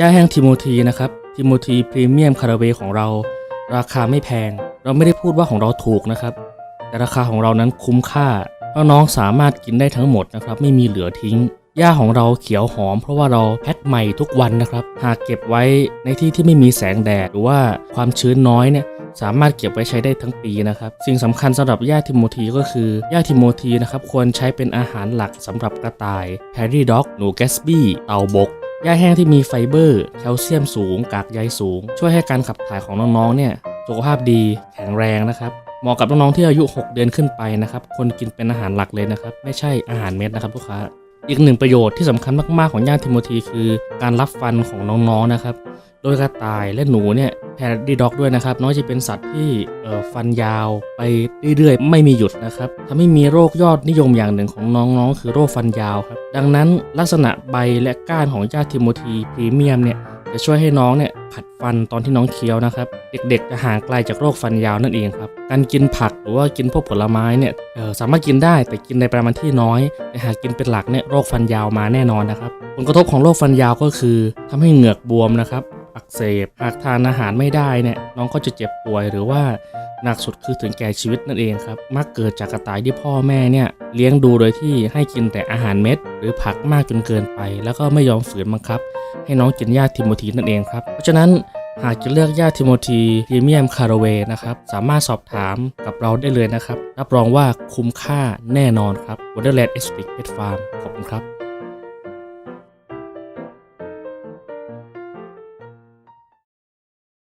หญ้าแห้งทิโมธีนะครับทิโมธีพรีเมียมคาราเวของเรา ราคาไม่แพง เราไม่ได้พูดว่าของเราถูกนะครับ แต่ราคาของเรานั้นคุ้มค่าน้องสามารถกินได้ทั้งหมดนะครับ ไม่มีเหลือทิ้งหญ้าของเราเขียวหอมเพราะว่าเราแพ็คใหม่ทุกวันนะครับ หากเก็บไว้ในที่ที่ไม่มีแสงแดดหรือว่าความชื้นน้อยเนี่ยสามารถเก็บไว้ใช้ได้ทั้งปีนะครับ สิ่งสำคัญสำหรับหญ้าทิโมธีก็คือหญ้าทิโมธีนะครับควรใช้เป็นอาหารหลักสำหรับกระต่ายแพรี่ด็อกหนูแกสบี้เต่าบก หญ้าแห้งที่มีไฟเบอร์ แคลเซียมสูง กากใยสูง ช่วยให้การขับถ่ายของน้องๆ เนี่ยสุขภาพดีแข็งแรงนะครับเหมาะกับน้องๆที่อายุ 6 เดือนขึ้นไปนะครับคนกินเป็นอาหารหลักเลยนะครับ ไม่ใช่อาหารเม็ดนะครับลูกค้า อีกหนึ่งประโยชน์ที่สำคัญมากๆของหญ้าทิโมธีคือ การรับฟันของน้องๆนะครับ โดยกระต่ายและหนูเนี่ยแพรดี้ด็อกด้วยนะครับน้องจะเป็นสัตว์ที่ฟันยาวไปเรื่อยๆ ไม่มีหยุดนะครับทำให้มีโรคยอดนิยมอย่างหนึ่งของน้องๆ คือโรคฟันยาวครับ ดังนั้นลักษณะใบและก้านของหญ้าทิโมธีพรีเมียมเนี่ยจะช่วยให้น้องเนี่ยขัดฟันตอนที่น้องเคี้ยวนะครับ เด็กๆจะห่างไกลจากโรคฟันยาวนั่นเองครับการกินผักหรือว่ากินพวกผลไม้เนี่ยสามารถกินได้แต่กินในปริมาณที่น้อยแต่หากกินเป็นหลักเนี่ยโรคฟันยาวมาแน่นอนนะครับผลกระทบของโรคฟันยาวก็คือทำให้เหงือกบวมนะครับ อักเสบหากทานอาหารไม่ได้เนี่ยน้องก็จะเจ็บป่วยหรือว่าหนักสุดคือถึงแก่ชีวิตนั่นเองครับ มักเกิดจากกระต่ายที่พ่อแม่เนี่ยเลี้ยงดูโดยที่ให้กินแต่อาหารเม็ด หรือผักมากจนเกินไป แล้วก็ไม่ยอมฝืนบังคับ ให้น้องกินหญ้าทิโมธีนั่นเองครับ เพราะฉะนั้นหากจะเลือกหญ้าทิโมธีพรีเมียมคาราเวนะครับ สามารถสอบถามกับเราได้เลยนะครับ รับรองว่าคุ้มค่าแน่นอนครับ Wonderland Exotic Pet Farm ขอบคุณครับ